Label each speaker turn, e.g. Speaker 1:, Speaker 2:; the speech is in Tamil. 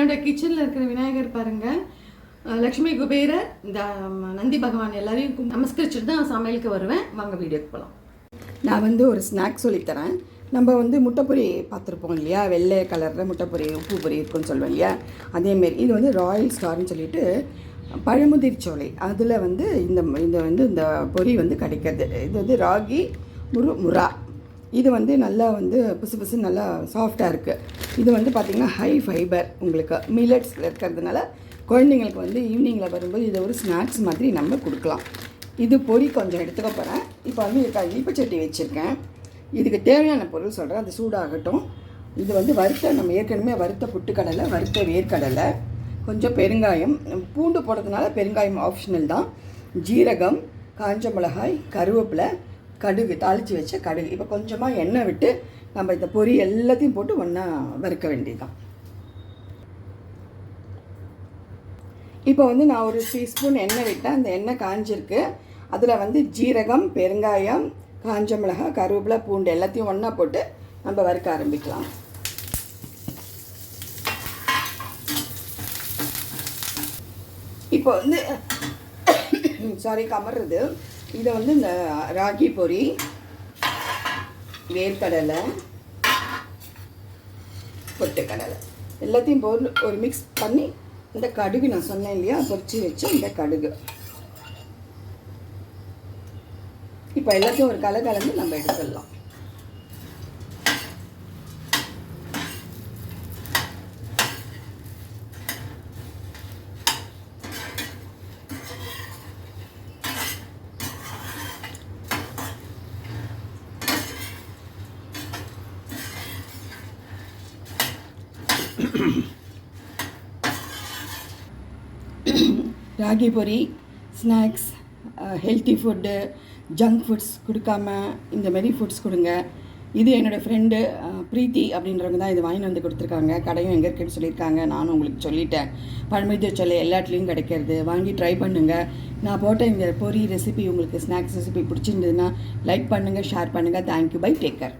Speaker 1: என்னோட கிச்சனில் இருக்கிற விநாயகர் பாருங்கள் லக்ஷ்மி குபேரர் இந்த நந்தி பகவான் எல்லாரையும் நமஸ்கரிச்சுட்டு தான் சமையலுக்கு வருவேன். வாங்க வீடியோக்கு போகலாம்
Speaker 2: நான் வந்து ஒரு ஸ்நாக்ஸ் சொல்லித்தரேன் நம்ம வந்து முட்டைப்பொரி பார்த்துருப்போம் இல்லையா? வெள்ளை கலரில் முட்டைப்பொரி உப்பு பொரி இருக்குன்னு சொல்லுவோம் இல்லையா? அதேமாரி இது வந்து ராயல் ஸ்டார்னு சொல்லிட்டு பழமுதிர் சோலை. அதில் வந்து இந்த இந்த வந்து இந்த பொரி வந்து கிடைக்கிறது. இது வந்து ராகி முரு முரா இது வந்து நல்லா வந்து புசு புசு நல்லா சாஃப்டாக இருக்குது இது வந்து பார்த்திங்கன்னா ஹை ஃபைபர் உங்களுக்கு மில்லட்ஸ் இருக்கிறதுனால குழந்தைங்களுக்கு வந்து ஈவினிங்கில் வரும்போது இதை ஒரு ஸ்நாக்ஸ் மாதிரி நம்ம கொடுக்கலாம். இது பொரி கொஞ்சம் எடுத்துக்க போகிறேன் இப்போ வந்து இருக்கா இனிப்புச்சட்டி வச்சுருக்கேன். இதுக்கு தேவையான பொருள் சொல்கிறேன் அது சூடாகட்டும். இது வந்து வறுத்த நம்ம ஏற்கனவே வறுத்த புட்டுக்கடலை வறுத்த வேர்க்கடலை கொஞ்சம் பெருங்காயம். பூண்டு போடுறதுனால பெருங்காயம் ஆப்ஷனல் தான். ஜீரகம் காஞ்ச மிளகாய் கருவேப்பிலை கடுகு தாளித்து வச்ச கடுகு. இப்போ கொஞ்சமாக எண்ணெய் விட்டு நம்ம இந்த பொரி எல்லாத்தையும் போட்டு ஒன்றா வறுக்க வேண்டியதுதான். இப்போ வந்து நான் ஒரு டீஸ்பூன் எண்ணெய் விட்டேன். அந்த எண்ணெய் காஞ்சிருக்கு. அதில் வந்து ஜீரகம் பெருங்காயம் காஞ்ச மிளகாய் கருவேப்பிலை பூண்டு எல்லாத்தையும் ஒன்றா போட்டு நம்ம வறுக்க ஆரம்பிக்கலாம். இப்போ வந்து சாரி கமர்றது இதை வந்து இந்த ராகி பொரி வேர்க்கடலை பொட்டுக்கடலை. எல்லாத்தையும் போட்டு ஒரு மிக்ஸ் பண்ணி இந்த கடுகு நான் சொன்னேன் இல்லையா பொறிச்சு வச்ச இந்த கடுகு. இப்போ எல்லாத்தையும் ஒரு கலை கலந்து நம்ம எடுத்துடலாம். ராகி பொரி snacks healthy food junk foods கொடுக்காம இந்த மாரி ஃபுட்ஸ் கொடுங்க. இது என்னோடய ஃப்ரெண்டு ப்ரீத்தி அப்படின்றவங்க தான் இது வாங்கி வந்து கொடுத்துருக்காங்க. கடையும் எங்கே இருக்குன்னு சொல்லியிருக்காங்க. நானும் உங்களுக்கு சொல்லிட்டேன். பழமுதிர் சொல்ல எல்லாத்துலேயும் கிடைக்கிறது. வாங்கி ட்ரை பண்ணுங்கள் நான் போட்ட இந்த பொரி ரெசிபி உங்களுக்கு ஸ்நாக்ஸ் ரெசிபி பிடிச்சிருந்ததுன்னா லைக் பண்ணுங்கள் ஷேர் பண்ணுங்கள் thank you bye take care